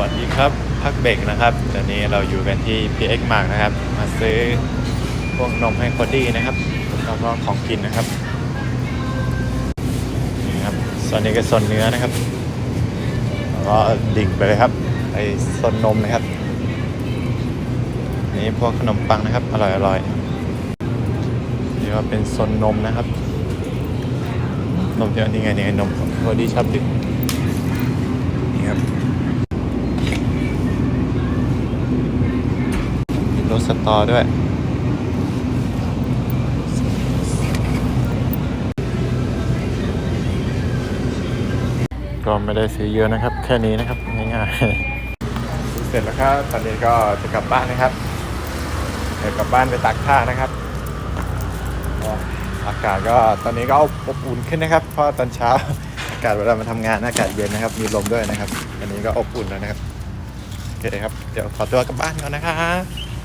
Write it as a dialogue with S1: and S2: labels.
S1: วัสดีครับพักเบรกนะครับ ตอนนี้เราอยู่กันที่ PX Mark นะครับ มาซื้อพวกนมให้คดดี้นะครับแล้วก็ของกินนะครับนี่ครับส่วนนี้ก็ส่วนเนื้อนะครับแล้วก็ดิ่งไปเลยครับไอส่วนนมนะครับ นี่พวกขนมปังนะครับ อร่อยอร่อยนี่ก็เป็นส่วนนมนะครับ นมที่อันนี้ไงนี่ไงนมของคดดี้ชอบดื่มนี่ครับ มีร สตอด้วย ก็ไม่ได้ซื้อเยอะนะครับ แค่นี้นะครับ ง่ายๆ เสร็จแล้วครับตอนนี้ก็จะกลับบ้านนะครับเดี๋ยวกลับบ้านไปตักผ้านะครับอากาศก็ตอนนี้ก็อบอุ่นขึ้นนะครับ เพราะตอนเช้าอากาศเวลามาทำงานอากาศเย็นนะครับ มีลมด้วยนะครับอันนี้ก็อบอุ่นแล้วนะครับโอเคครับ เดี๋ยวขอตัวกลับบ้านก่อนนะครับ